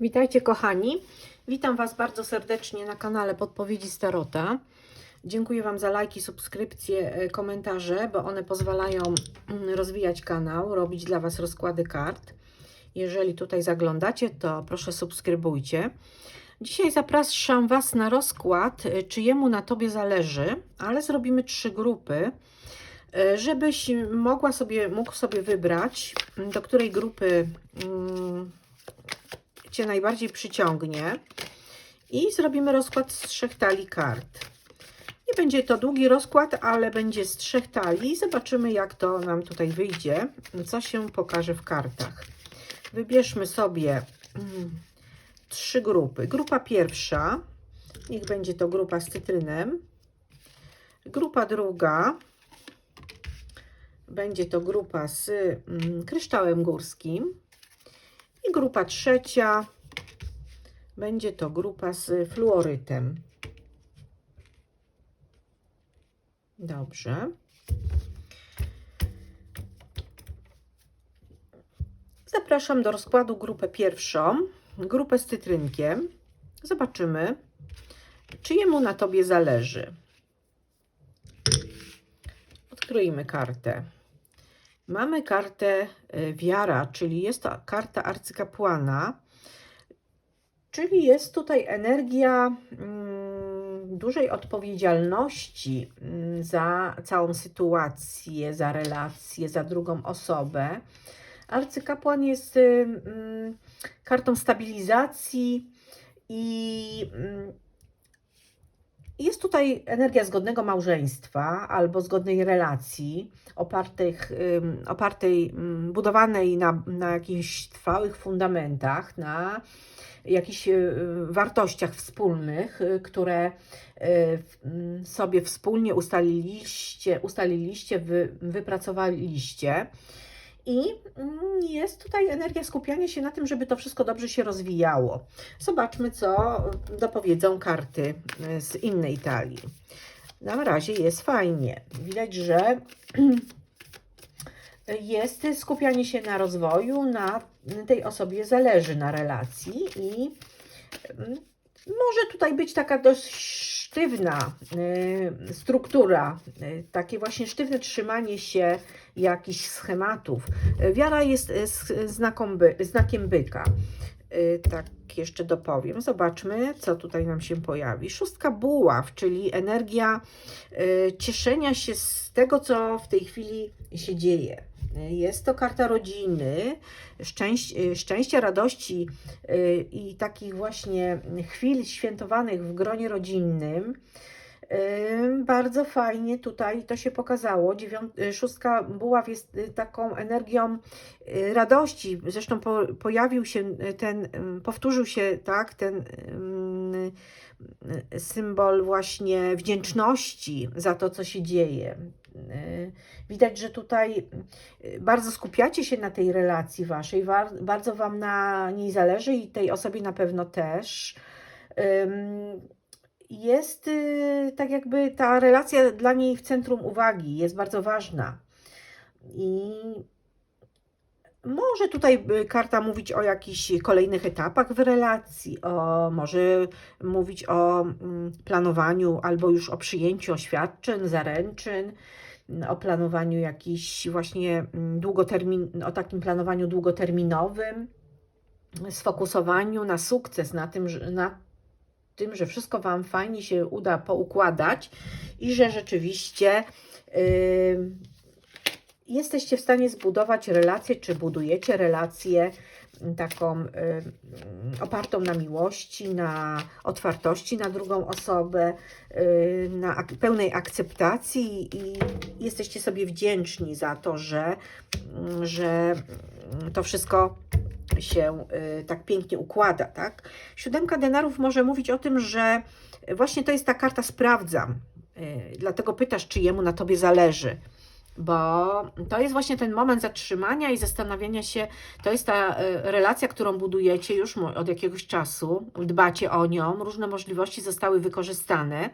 Witajcie kochani. Witam Was bardzo serdecznie na kanale Podpowiedzi Starota. Dziękuję Wam za lajki, subskrypcje, e, komentarze, bo one pozwalają mm, rozwijać kanał, robić dla Was rozkłady kart. Jeżeli tutaj zaglądacie, to proszę subskrybujcie. Dzisiaj zapraszam Was na rozkład, e, czyjemu na Tobie zależy, ale zrobimy trzy grupy, e, żebyś mogła sobie, mógł sobie wybrać, do której grupy mm, Cię najbardziej przyciągnie. I zrobimy rozkład z trzech talii kart. Nie będzie to długi rozkład, ale będzie z trzech talii. Zobaczymy, jak to nam tutaj wyjdzie, co się pokaże w kartach. Wybierzmy sobie mm, trzy grupy. Grupa pierwsza, niech będzie to grupa z cytrynem. Grupa druga, będzie to grupa z mm, kryształem górskim. I grupa trzecia, będzie to grupa z fluorytem. Dobrze. Zapraszam do rozkładu grupę pierwszą, grupę z cytrynkiem. Zobaczymy, czyjemu na tobie zależy. Odkryjmy kartę. Mamy kartę y, wiara, czyli jest to karta arcykapłana, czyli jest tutaj energia mm, dużej odpowiedzialności mm, za całą sytuację, za relację, za drugą osobę. Arcykapłan jest y, mm, kartą stabilizacji i jest tutaj energia zgodnego małżeństwa albo zgodnej relacji, opartych, opartej, budowanej na, na jakichś trwałych fundamentach, na jakichś y, wartościach wspólnych, y, które y, ym, sobie wspólnie ustaliliście, ustaliliście wy, wypracowaliście. I mm, jest tutaj energia skupiania się na tym, żeby to wszystko dobrze się rozwijało. Zobaczmy, co dopowiedzą karty y, z innej talii. Na razie jest fajnie. Widać, że jest skupianie się na rozwoju, na tej osobie zależy na relacji i mm, może tutaj być taka dość sztywna y, struktura, y, takie właśnie sztywne trzymanie się jakichś schematów. Wiara jest y, by, znakiem byka. Tak jeszcze dopowiem. Zobaczmy, co tutaj nam się pojawi. Szóstka buław, czyli energia cieszenia się z tego, co w tej chwili się dzieje. Jest to karta rodziny, szczęś, szczęścia, radości y, i takich właśnie chwil świętowanych w gronie rodzinnym. Y, Bardzo fajnie tutaj to się pokazało. Y, szóstka buław jest taką energią radości. Zresztą po, pojawił się ten, powtórzył się tak, ten ym, symbol właśnie wdzięczności za to, co się dzieje. Y, Widać, że tutaj y, bardzo skupiacie się na tej relacji waszej, bardzo wam na niej zależy i tej osobie na pewno też. Jest y, tak jakby ta relacja dla niej w centrum uwagi, jest bardzo ważna. I może tutaj karta mówić o jakichś kolejnych etapach w relacji, o, może mówić o mm, planowaniu albo już o przyjęciu oświadczyn, zaręczyn, o planowaniu jakiś właśnie mm, długotermin, o takim planowaniu długoterminowym, sfokusowaniu na sukces, na tym, na tym, że wszystko Wam fajnie się uda poukładać i że rzeczywiście yy, jesteście w stanie zbudować relację, czy budujecie relację mm, taką y, opartą na miłości, na otwartości na drugą osobę, y, na pełnej akceptacji i jesteście sobie wdzięczni za to, że, mm, że to wszystko się y, tak pięknie układa, tak? Siódemka denarów może mówić o tym, że właśnie to jest ta karta sprawdzam. Dlatego pytasz, czy jemu na tobie zależy bo to jest właśnie ten moment zatrzymania i zastanawiania się, to jest ta e, relacja, którą budujecie już od jakiegoś czasu, dbacie o nią, różne możliwości zostały wykorzystane,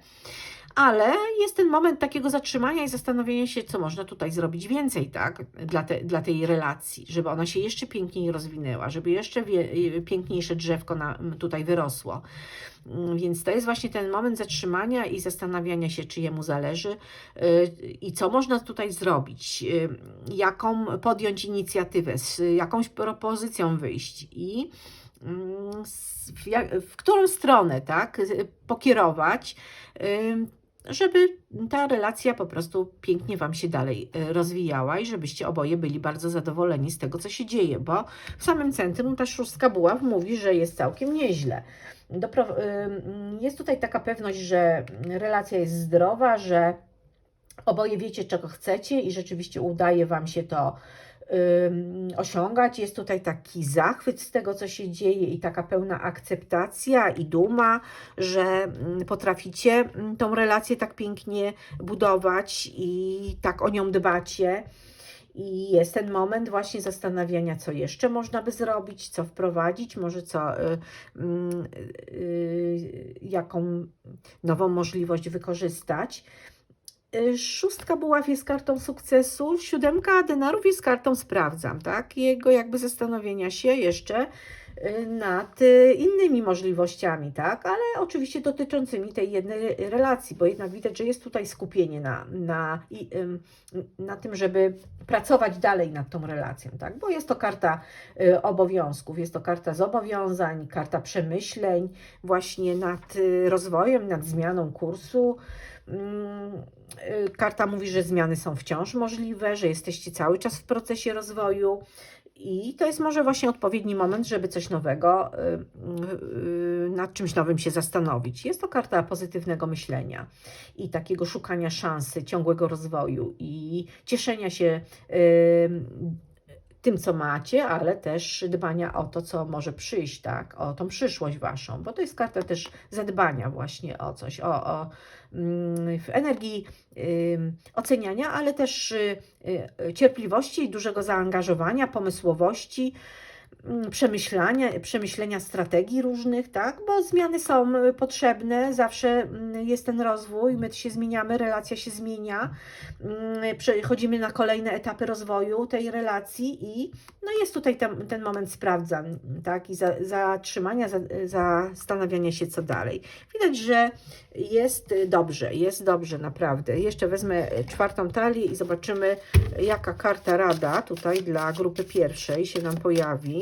ale jest ten moment takiego zatrzymania i zastanowienia się, co można tutaj zrobić więcej, tak, dla, te, dla tej relacji, żeby ona się jeszcze piękniej rozwinęła, żeby jeszcze wie, piękniejsze drzewko na, tutaj wyrosło. Mm, Więc to jest właśnie ten moment zatrzymania i zastanawiania się, czy jemu zależy y, i co można tutaj zrobić, y, jaką podjąć inicjatywę, z jakąś propozycją wyjść i mm, w, jak, w którą stronę, tak, y, pokierować, y, żeby ta relacja po prostu pięknie Wam się dalej y, rozwijała i żebyście oboje byli bardzo zadowoleni z tego, co się dzieje, bo w samym centrum ta szóstka buław mówi, że jest całkiem nieźle. Jest tutaj taka pewność, że relacja jest zdrowa, że oboje wiecie, czego chcecie i rzeczywiście udaje Wam się to osiągać. Jest tutaj taki zachwyt z tego, co się dzieje i taka pełna akceptacja i duma, że mm, potraficie mm, tą relację tak pięknie budować i tak o nią dbacie. I jest ten moment właśnie zastanawiania, co jeszcze można by zrobić, co wprowadzić, może co, y, mm, y, jaką nową możliwość wykorzystać. Szóstka buław jest kartą sukcesu, siódemka denarów jest kartą sprawdzam, tak? Jego jakby zastanowienia się jeszcze y, nad y, innymi możliwościami, tak? Ale oczywiście dotyczącymi tej jednej relacji, bo jednak widać, że jest tutaj skupienie na, na, na tym, żeby pracować dalej nad tą relacją, tak? Bo jest to karta y, obowiązków, jest to karta zobowiązań, karta przemyśleń właśnie nad rozwojem, nad zmianą kursu. Y, Karta mówi, że zmiany są wciąż możliwe, że jesteście cały czas w procesie rozwoju i to jest może właśnie odpowiedni moment, żeby coś nowego, y, y, nad czymś nowym się zastanowić. Jest to karta pozytywnego myślenia i takiego szukania szansy, ciągłego rozwoju i cieszenia się tym, co macie, ale też dbania o to, co może przyjść, tak, o tą przyszłość waszą, bo to jest karta też zadbania właśnie o coś, o, o mm, w energii ym, oceniania, ale też y, y, cierpliwości, dużego zaangażowania, pomysłowości, mm, przemyślania, przemyślenia strategii różnych, tak? Bo zmiany są potrzebne, zawsze mm, jest ten rozwój, my się zmieniamy, relacja się zmienia, mm, przechodzimy na kolejne etapy rozwoju tej relacji i no jest tutaj ten, ten moment sprawdzam, tak? I za, zatrzymania, za, zastanawiania się, co dalej. Widać, że jest dobrze, jest dobrze, naprawdę. Jeszcze wezmę czwartą talię i zobaczymy, jaka karta rada tutaj dla grupy pierwszej się nam pojawi.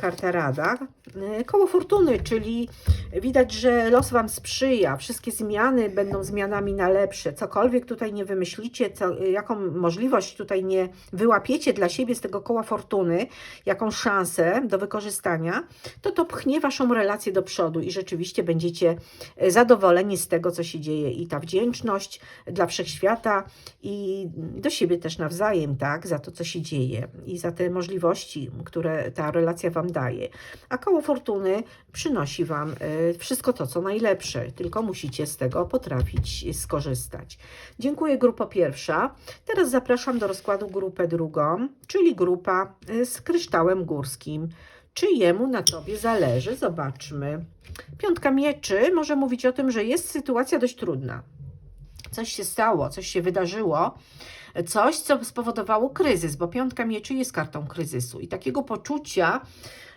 Karta rada. Koło fortuny, czyli widać, że los Wam sprzyja. Wszystkie zmiany będą zmianami na lepsze. Cokolwiek tutaj nie wymyślicie, co, jaką możliwość tutaj nie wyłapiecie dla siebie z tego koła fortuny, jaką szansę do wykorzystania, to to pchnie Waszą relację do przodu i rzeczywiście będziecie zadowoleni z tego, co się dzieje. I ta wdzięczność dla wszechświata i do siebie też nawzajem, tak, za to, co się dzieje i za te możliwości, które ta relacja Wam daje. A koło fortuny przynosi Wam y, wszystko to, co najlepsze, tylko musicie z tego potrafić skorzystać. Dziękuję, grupa pierwsza. Teraz zapraszam do rozkładu grupę drugą, czyli grupa y, z kryształem górskim. Czy jemu na Tobie zależy? Zobaczmy. Piątka mieczy może mówić o tym, że jest sytuacja dość trudna. Coś się stało, coś się wydarzyło, coś, co spowodowało kryzys, bo piątka mieczy jest kartą kryzysu i takiego poczucia,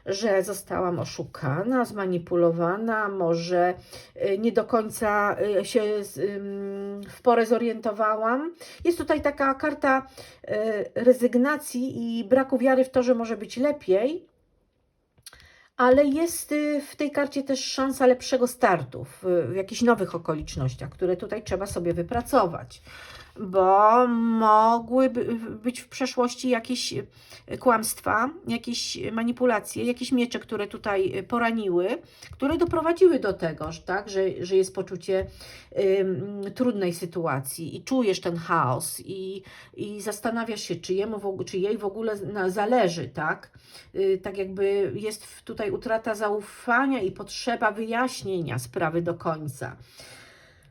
że zostałam oszukana, zmanipulowana, może y, nie do końca y, się w porę zorientowałam. Jest tutaj taka karta y, rezygnacji i braku wiary w to, że może być lepiej. Ale jest y, w tej karcie też szansa lepszego startu w, w jakichś nowych okolicznościach, które tutaj trzeba sobie wypracować bo mogły by- być w przeszłości jakieś y, kłamstwa, jakieś manipulacje, jakieś miecze, które tutaj y, poraniły, które doprowadziły do tego, że, tak, że, że jest poczucie ym, trudnej sytuacji i czujesz ten chaos i, i zastanawiasz się, czy, jemu czy jej w ogóle na, zależy, tak? Y, tak jakby jest tutaj utrata zaufania i potrzeba wyjaśnienia sprawy do końca.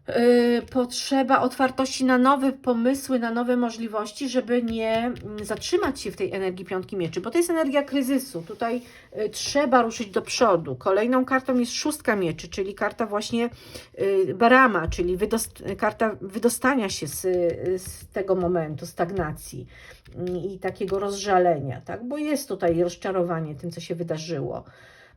Yy, potrzeba otwartości na nowe pomysły, na nowe możliwości, żeby nie mm, zatrzymać się w tej energii piątki mieczy, bo to jest energia kryzysu. Tutaj y, trzeba ruszyć do przodu. Kolejną kartą jest szóstka mieczy, czyli karta właśnie y, barama, czyli wydost karta wydostania się z, z tego momentu stagnacji mm, i takiego rozżalenia, tak? bo jest tutaj rozczarowanie tym, co się wydarzyło.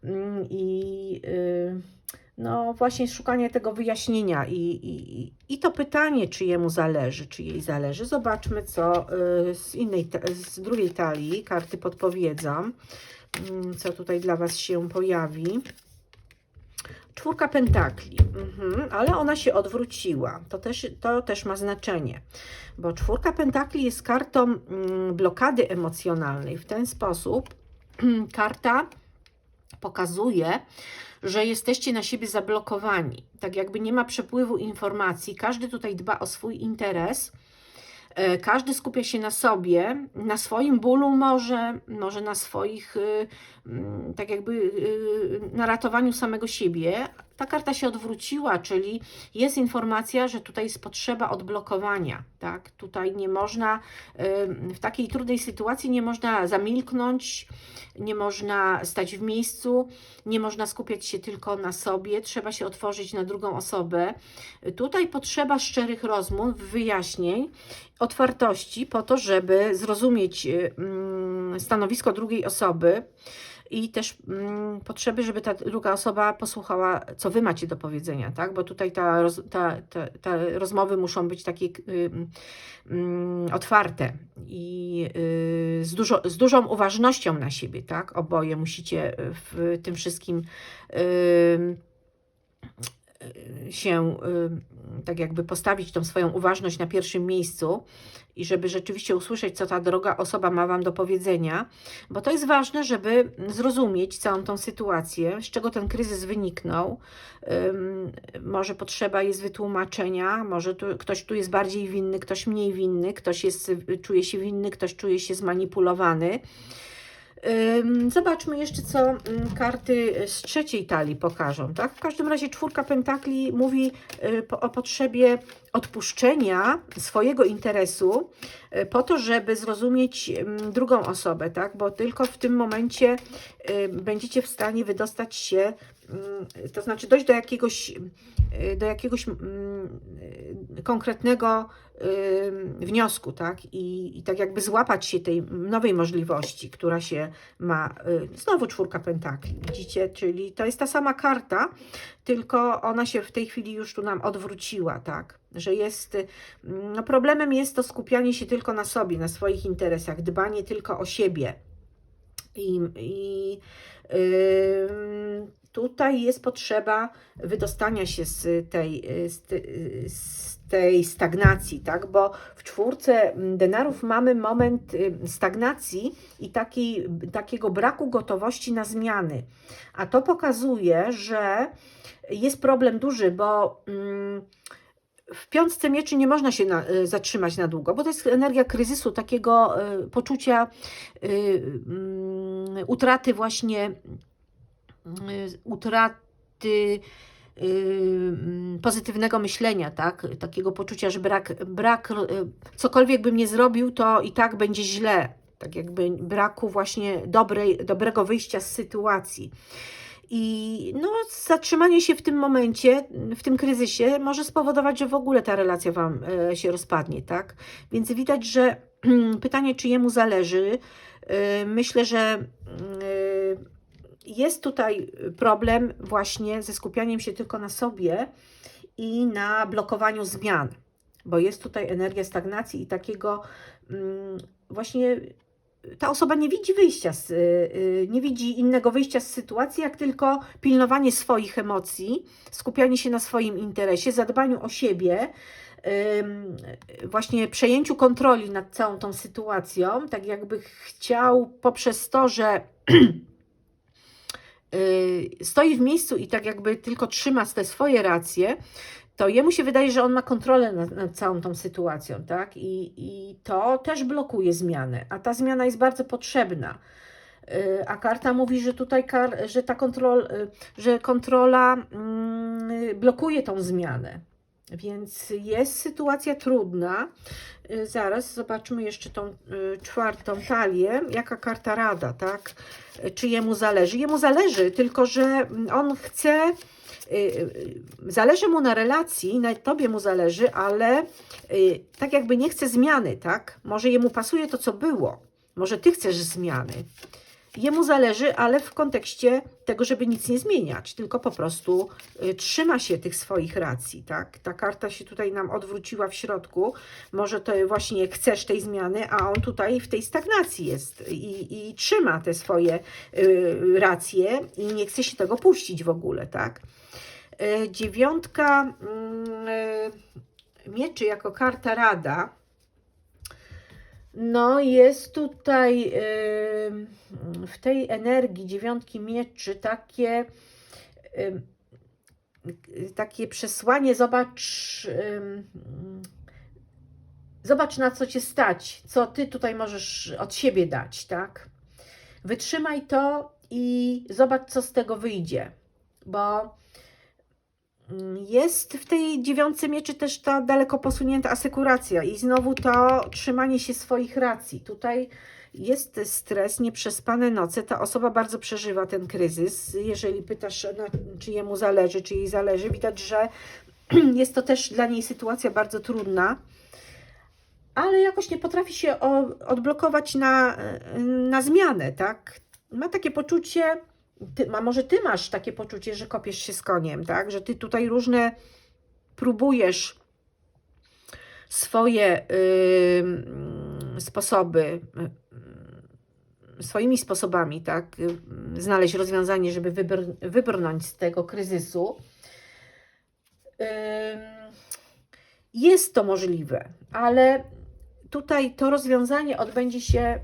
Mm, I y, no właśnie szukanie tego wyjaśnienia i, i, i to pytanie, czy jemu zależy, czy jej zależy. Zobaczmy, co y, z innej, z drugiej talii karty podpowiedzą, mm, co tutaj dla Was się pojawi. Czwórka pentakli, mhm, ale ona się odwróciła. To też, to też ma znaczenie, bo czwórka pentakli jest kartą mm, blokady emocjonalnej. W ten sposób karta pokazuje, że jesteście na siebie zablokowani. Tak jakby nie ma przepływu informacji. Każdy tutaj dba o swój interes. E, Każdy skupia się na sobie, na swoim bólu może, może na swoich, y, tak jakby y, na ratowaniu samego siebie. Ta karta się odwróciła, czyli jest informacja, że tutaj jest potrzeba odblokowania, tak? Tutaj nie można, y, w takiej trudnej sytuacji nie można zamilknąć, nie można stać w miejscu, nie można skupiać się tylko na sobie, trzeba się otworzyć na drugą osobę. Tutaj potrzeba szczerych rozmów, wyjaśnień, otwartości po to, żeby zrozumieć y, mm, stanowisko drugiej osoby i też mm, potrzeby, żeby ta druga osoba posłuchała, co wy macie do powiedzenia, tak? Bo tutaj ta, roz, ta, ta, ta rozmowy muszą być takie y, mm, otwarte i y, z, dużo, z dużą uważnością na siebie, tak? Oboje musicie w tym wszystkim y, się y, tak jakby postawić tą swoją uważność na pierwszym miejscu i żeby rzeczywiście usłyszeć, co ta droga osoba ma Wam do powiedzenia, bo to jest ważne, żeby zrozumieć całą tą sytuację, z czego ten kryzys wyniknął. Może potrzeba jest wytłumaczenia, może tu, ktoś tu jest bardziej winny, ktoś mniej winny, ktoś jest, czuje się winny, ktoś czuje się zmanipulowany. Zobaczmy jeszcze, co ym, karty z trzeciej talii pokażą. Tak? W każdym razie czwórka pentakli mówi y, o potrzebie odpuszczenia swojego interesu y, po to, żeby zrozumieć drugą osobę, tak? bo tylko w tym momencie y, będziecie w stanie wydostać się, to znaczy dojść do jakiegoś, do jakiegoś y, konkretnego wniosku, tak? I, I tak jakby złapać się tej nowej możliwości, która się ma. y, Znowu czwórka pentakli, widzicie? Czyli to jest ta sama karta, tylko ona się w tej chwili już tu nam odwróciła, tak? Że jest. y, No problemem jest to skupianie się tylko na sobie, na swoich interesach, dbanie tylko o siebie. I, i ym, tutaj jest potrzeba wydostania się z tej, y, z, y, z tej stagnacji, tak? Bo w czwórce mm, denarów mamy moment y, stagnacji i takiej, takiego braku gotowości na zmiany. A to pokazuje, że jest problem duży, bo. mm, w piątce mieczy nie można się na, y, zatrzymać na długo, bo to jest energia kryzysu, takiego y, poczucia mm, utraty właśnie, utraty pozytywnego myślenia, tak? Takiego poczucia, że brak, brak y, cokolwiek bym nie zrobił, to i tak będzie źle. Tak jakby braku właśnie dobrej, dobrego wyjścia z sytuacji. I no, zatrzymanie się w tym momencie, w tym kryzysie, może spowodować, że w ogóle ta relacja Wam e, się rozpadnie, tak? Więc widać, że pytanie, czy jemu zależy, e, myślę, że mm, jest tutaj problem właśnie ze skupianiem się tylko na sobie i na blokowaniu zmian, bo jest tutaj energia stagnacji i takiego mm, właśnie ta osoba nie widzi wyjścia, z, y, y, nie widzi innego wyjścia z sytuacji, jak tylko pilnowanie swoich emocji, skupianie się na swoim interesie, zadbaniu o siebie, właśnie przejęciu kontroli nad całą tą sytuacją, tak jakby chciał poprzez to, że y, stoi w miejscu i tak jakby tylko trzyma te swoje racje, to jemu się wydaje, że on ma kontrolę nad, nad całą tą sytuacją, tak? I, I to też blokuje zmianę, a ta zmiana jest bardzo potrzebna. Y, A karta mówi, że tutaj kar, że ta kontrol, y, że kontrola mm, blokuje tą zmianę. Więc jest sytuacja trudna. Y, Zaraz zobaczmy jeszcze tą y, czwartą talię. Jaka karta rada, tak? Y, Czy jemu zależy? Jemu zależy, tylko że on chce. Zależy mu na relacji, na tobie mu zależy, ale tak jakby nie chce zmiany, tak? Może jemu pasuje to, co było. Może ty chcesz zmiany. Jemu zależy, ale w kontekście tego, żeby nic nie zmieniać, tylko po prostu y, trzyma się tych swoich racji, tak? Ta karta się tutaj nam odwróciła w środku. Może to właśnie chcesz tej zmiany, a on tutaj w tej stagnacji jest i, i trzyma te swoje y, racje i nie chce się tego puścić w ogóle, tak? Y, dziewiątka mm, y, mieczy jako karta rada. No, jest tutaj ym, w tej energii dziewiątki mieczy takie, ym, y, takie przesłanie, zobacz, zobacz na co cię stać, co ty tutaj możesz od siebie dać, tak? Wytrzymaj to i zobacz, co z tego wyjdzie, bo jest w tej dziewiątce mieczy też ta daleko posunięta asekuracja i znowu to trzymanie się swoich racji. Tutaj jest stres, nieprzespane noce. Ta osoba bardzo przeżywa ten kryzys. Jeżeli pytasz, czy jemu zależy, czy jej zależy, widać, że jest to też dla niej sytuacja bardzo trudna, ale jakoś nie potrafi się odblokować na, na zmianę, tak? Ma takie poczucie, ty, a może ty masz takie poczucie, że kopiesz się z koniem, tak? Że ty tutaj różne próbujesz swoje sposoby, swoimi sposobami, tak? Znaleźć rozwiązanie, żeby wybr wybrnąć z tego kryzysu. Jest to możliwe, ale tutaj to rozwiązanie odbędzie się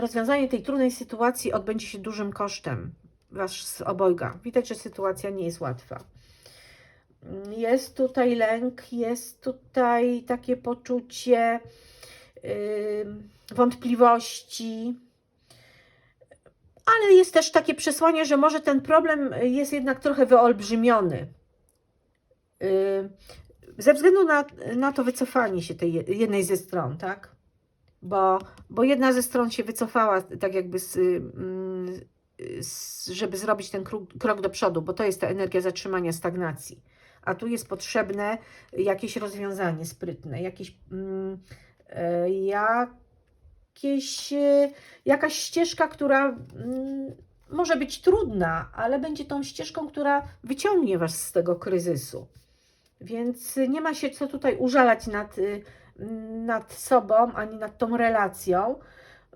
rozwiązanie tej trudnej sytuacji odbędzie się dużym kosztem was obojga. Widać, że sytuacja nie jest łatwa. Jest tutaj lęk, jest tutaj takie poczucie yy, wątpliwości, ale jest też takie przesłanie, że może ten problem jest jednak trochę wyolbrzymiony. Yy, ze względu na, na to wycofanie się tej je- jednej ze stron, tak? Bo, bo jedna ze stron się wycofała, tak jakby, z, mm, z, żeby zrobić ten krok, krok do przodu, bo to jest ta energia zatrzymania stagnacji. A tu jest potrzebne jakieś rozwiązanie sprytne, jakieś, mm, e, jakieś, e, jakaś ścieżka, która mm, może być trudna, ale będzie tą ścieżką, która wyciągnie Was z tego kryzysu. Więc nie ma się co tutaj użalać nad, nad sobą ani nad tą relacją,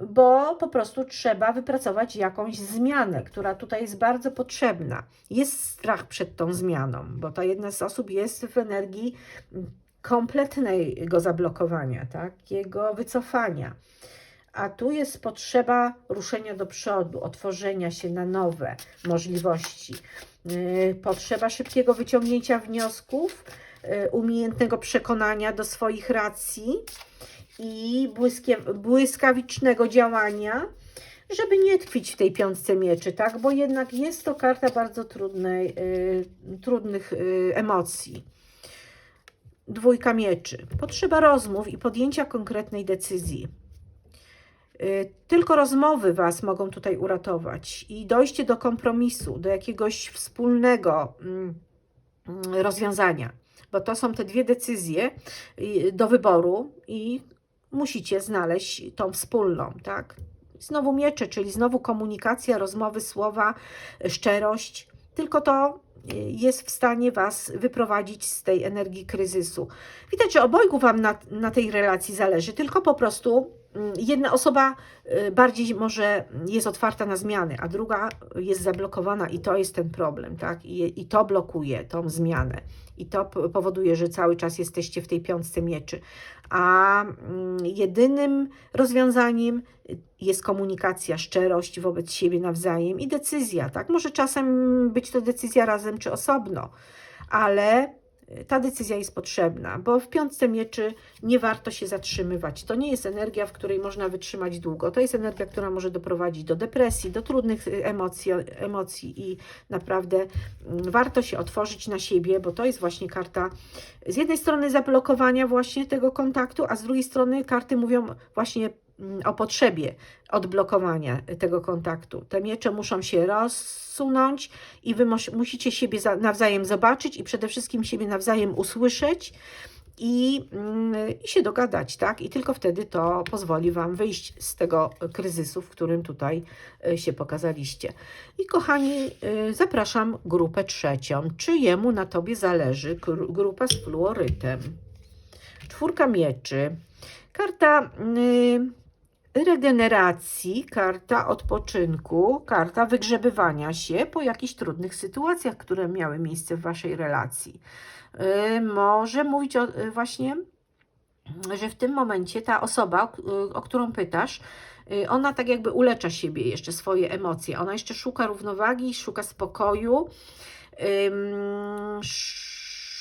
bo po prostu trzeba wypracować jakąś zmianę, która tutaj jest bardzo potrzebna. Jest strach przed tą zmianą, bo ta jedna z osób jest w energii kompletnego zablokowania, tak? jego wycofania. A tu jest potrzeba ruszenia do przodu, otworzenia się na nowe możliwości. Yy, Potrzeba szybkiego wyciągnięcia wniosków, umiejętnego przekonania do swoich racji i błyskawicznego działania, żeby nie tkwić w tej piątce mieczy, tak? Bo jednak jest to karta bardzo trudnej, yy, trudnych yy, emocji. Dwójka mieczy. Potrzeba rozmów i podjęcia konkretnej decyzji. Y, Tylko rozmowy Was mogą tutaj uratować i dojście do kompromisu, do jakiegoś wspólnego mm, mm, rozwiązania, bo to są te dwie decyzje y, do wyboru i musicie znaleźć tą wspólną, tak? Znowu miecze, czyli znowu komunikacja, rozmowy, słowa, szczerość. Tylko to y, jest w stanie Was wyprowadzić z tej energii kryzysu. Widać, że obojgu Wam na, na tej relacji zależy, tylko po prostu jedna osoba y, bardziej może jest otwarta na zmiany, a druga jest zablokowana i to jest ten problem, tak? I, i to blokuje tą zmianę. I to powoduje, że cały czas jesteście w tej piątce mieczy. A mm, jedynym rozwiązaniem jest komunikacja, szczerość wobec siebie nawzajem i decyzja, tak? Może czasem być to decyzja razem czy osobno, ale ta decyzja jest potrzebna, bo w piątce mieczy nie warto się zatrzymywać. To nie jest energia, w której można wytrzymać długo. To jest energia, która może doprowadzić do depresji, do trudnych y, emocji, emocji i naprawdę mm, warto się otworzyć na siebie, bo to jest właśnie karta z jednej strony zablokowania właśnie tego kontaktu, a z drugiej strony karty mówią właśnie o potrzebie odblokowania tego kontaktu. Te miecze muszą się rozsunąć i wy mus- musicie siebie za- nawzajem zobaczyć i przede wszystkim siebie nawzajem usłyszeć i, mm, i się dogadać, tak? I tylko wtedy to pozwoli Wam wyjść z tego kryzysu, w którym tutaj y, się pokazaliście. I kochani, y, zapraszam grupę trzecią. Czy jemu na Tobie zależy? Gru- Grupa z fluorytem. Czwórka mieczy. Karta y, regeneracji, karta odpoczynku, karta wygrzebywania się po jakichś trudnych sytuacjach, które miały miejsce w Waszej relacji. Y, może mówić o, y, właśnie, że w tym momencie ta osoba, y, o którą pytasz, y, ona tak jakby ulecza siebie jeszcze swoje emocje. Ona jeszcze szuka równowagi, szuka spokoju, ym,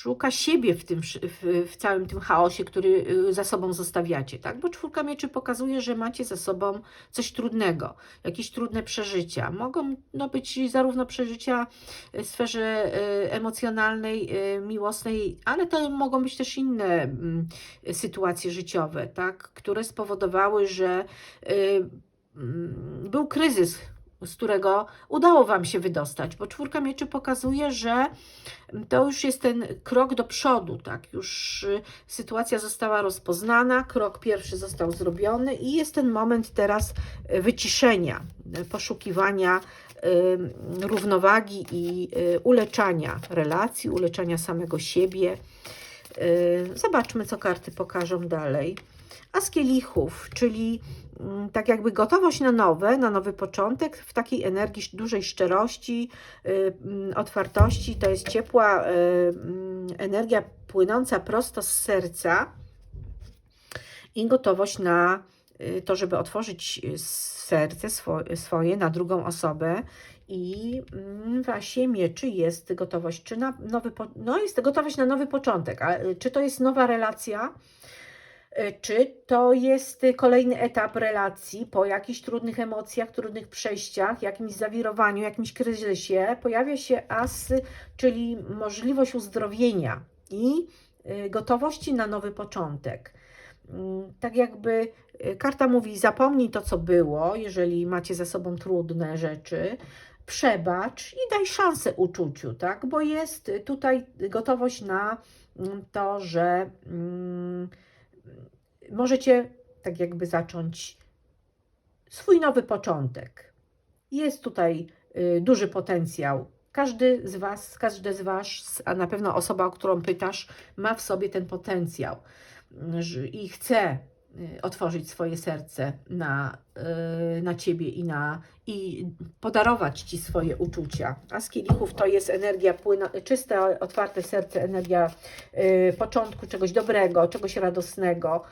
szuka siebie w, tym, w, w całym tym chaosie, który y, za sobą zostawiacie, tak? Bo czwórka mieczy pokazuje, że macie za sobą coś trudnego, jakieś trudne przeżycia. Mogą no, być zarówno przeżycia w sferze y, emocjonalnej, y, miłosnej, ale to mogą być też inne mm, sytuacje życiowe, tak? które spowodowały, że mm, był kryzys, z którego udało Wam się wydostać, bo czwórka mieczy pokazuje, że to już jest ten krok do przodu, tak? Już y, sytuacja została rozpoznana, krok pierwszy został zrobiony i jest ten moment teraz y, wyciszenia, y, poszukiwania równowagi i uleczania relacji, uleczania samego siebie. Zobaczmy, co karty pokażą dalej. A z kielichów, czyli mm, tak jakby gotowość na nowe, na nowy początek, w takiej energii dużej szczerości, y, mm, otwartości. To jest ciepła y, mm, energia płynąca prosto z serca i gotowość na y, to, żeby otworzyć serce swo, swoje na drugą osobę. I w asie mieczy jest gotowość, czy na nowy, no jest gotowość na nowy początek, a y, czy to jest nowa relacja, czy to jest kolejny etap relacji po jakichś trudnych emocjach, trudnych przejściach, jakimś zawirowaniu, jakimś kryzysie, pojawia się as, czyli możliwość uzdrowienia i y, gotowości na nowy początek. Mm, Tak jakby y, karta mówi: zapomnij to, co było, jeżeli macie za sobą trudne rzeczy, przebacz i daj szansę uczuciu, tak? Bo jest tutaj gotowość na mm, to, że mm, możecie tak jakby zacząć swój nowy początek. Jest tutaj y, duży potencjał. Każdy z Was, każdy z Was, a na pewno osoba, o którą pytasz, ma w sobie ten potencjał i chce otworzyć swoje serce na, y, na Ciebie i, na, i podarować Ci swoje uczucia. A z kielichów to jest energia płyna, czyste, otwarte serce, energia y, początku czegoś dobrego, czegoś radosnego.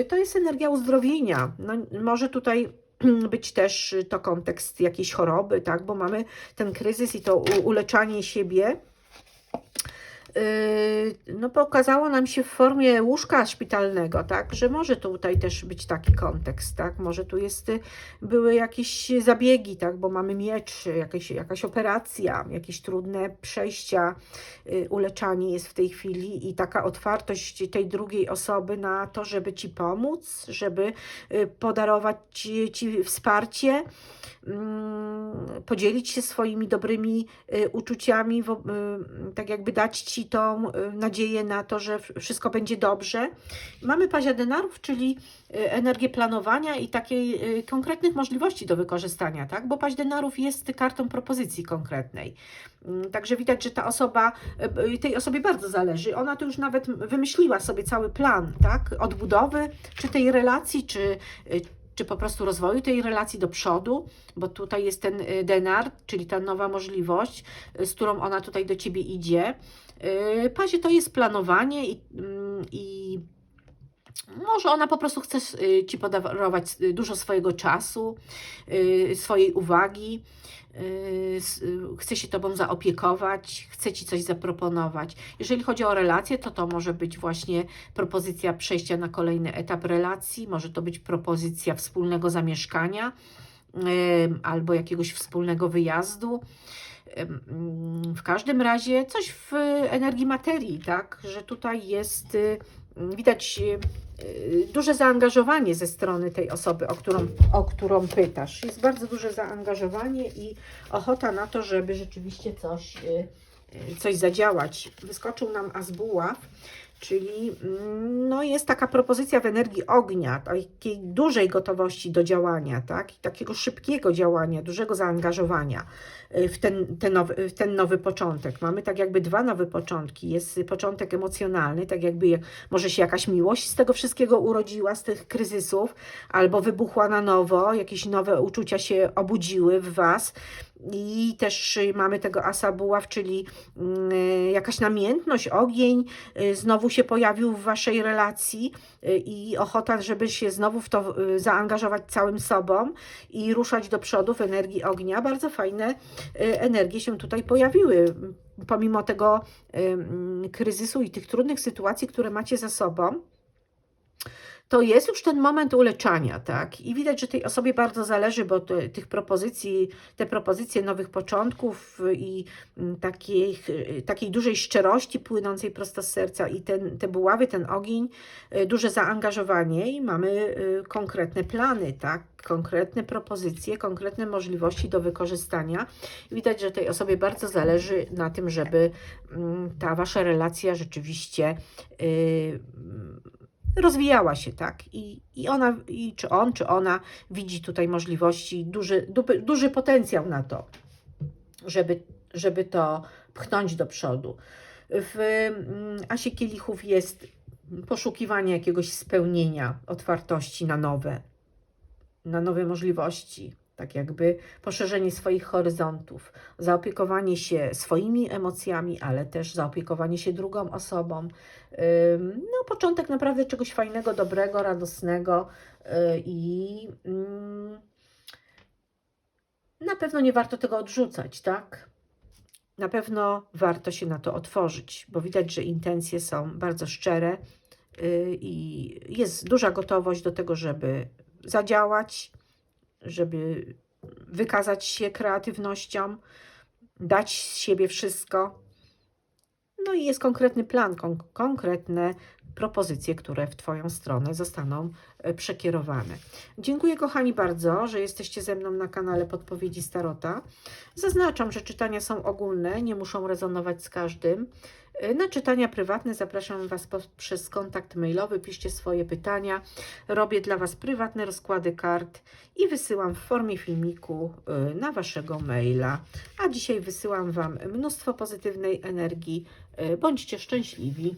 Y, to jest energia uzdrowienia. No, może tutaj być też to kontekst jakiejś choroby, tak? bo mamy ten kryzys i to uleczanie siebie. Yy, no pokazało nam się w formie łóżka szpitalnego, tak, że może tutaj też być taki kontekst, tak, może tu jest, y, były jakieś zabiegi, tak, bo mamy miecz, jakieś, jakaś operacja, jakieś trudne przejścia, y, uleczanie jest w tej chwili i taka otwartość tej drugiej osoby na to, żeby Ci pomóc, żeby y, podarować Ci, ci wsparcie, mm, podzielić się swoimi dobrymi y, uczuciami, y, tak jakby dać Ci tą y, nadzieję na to, że wszystko będzie dobrze. Mamy pazia denarów, czyli y, energię planowania i takiej y, konkretnych możliwości do wykorzystania, tak? Bo paź denarów jest kartą propozycji konkretnej. Mm, Także widać, że ta osoba, tej osobie bardzo zależy. Ona tu już nawet wymyśliła sobie cały plan, tak? Odbudowy, czy tej relacji, czy, czy po prostu rozwoju tej relacji do przodu, bo tutaj jest ten denar, czyli ta nowa możliwość, z którą ona tutaj do ciebie idzie. Y, Pazie to jest planowanie i, mm, i Może ona po prostu chce y, Ci podarować y, dużo swojego czasu, y, swojej uwagi, chce się Tobą zaopiekować, chce Ci coś zaproponować. Jeżeli chodzi o relacje, to to może być właśnie propozycja przejścia na kolejny etap relacji, może to być propozycja wspólnego zamieszkania albo jakiegoś wspólnego wyjazdu. W każdym razie coś w energii materii, tak, że tutaj jest y, widać y, y, duże zaangażowanie ze strony tej osoby, o którą, o którą pytasz. Jest bardzo duże zaangażowanie i ochota na to, żeby rzeczywiście coś, coś zadziałać. Wyskoczył nam as buław, czyli mm, no, jest taka propozycja w energii ognia, takiej dużej gotowości do działania, tak? I takiego szybkiego działania, dużego zaangażowania w ten, ten, nowy, w ten nowy początek. Mamy tak jakby dwa nowe początki. Jest początek emocjonalny, tak jakby jak, może się jakaś miłość z tego wszystkiego urodziła, z tych kryzysów, albo wybuchła na nowo, jakieś nowe uczucia się obudziły w Was. I też y, mamy tego asa buław, czyli y, jakaś namiętność, ogień y, znowu się pojawił w Waszej relacji y, i ochota, żeby się znowu w to y, zaangażować całym sobą i ruszać do przodu w energii ognia. Bardzo fajne y, energie się tutaj pojawiły. Pomimo tego y, mm, kryzysu i tych trudnych sytuacji, które macie za sobą, to jest już ten moment uleczania, tak? I widać, że tej osobie bardzo zależy, bo te, tych propozycji, te propozycje nowych początków i mm, takiej, takiej dużej szczerości płynącej prosto z serca i ten, te buławy, ten ogień, y, duże zaangażowanie i mamy y, konkretne plany, tak? Konkretne propozycje, konkretne możliwości do wykorzystania. I widać, że tej osobie bardzo zależy na tym, żeby mm, ta wasza relacja rzeczywiście y, rozwijała się, tak? I, i ona, i czy on, czy ona widzi tutaj możliwości, duży, duży, duży potencjał na to, żeby, żeby to pchnąć do przodu. W mm, Asie Kielichów jest poszukiwanie jakiegoś spełnienia, otwartości na nowe, na nowe możliwości, tak jakby poszerzenie swoich horyzontów, zaopiekowanie się swoimi emocjami, ale też zaopiekowanie się drugą osobą. No, początek naprawdę czegoś fajnego, dobrego, radosnego y, i mm, na pewno nie warto tego odrzucać, tak? Na pewno warto się na to otworzyć, bo widać, że intencje są bardzo szczere y, i jest duża gotowość do tego, żeby zadziałać, żeby wykazać się kreatywnością, dać z siebie wszystko. No i jest konkretny plan, kon konkretne propozycje, które w Twoją stronę zostaną e, przekierowane. Dziękuję kochani bardzo, że jesteście ze mną na kanale Podpowiedzi Starota. Zaznaczam, że czytania są ogólne, nie muszą rezonować z każdym. E, Na czytania prywatne zapraszam Was poprzez kontakt mailowy, piszcie swoje pytania. Robię dla Was prywatne rozkłady kart i wysyłam w formie filmiku y, na Waszego maila. A dzisiaj wysyłam Wam mnóstwo pozytywnej energii. Bądźcie szczęśliwi.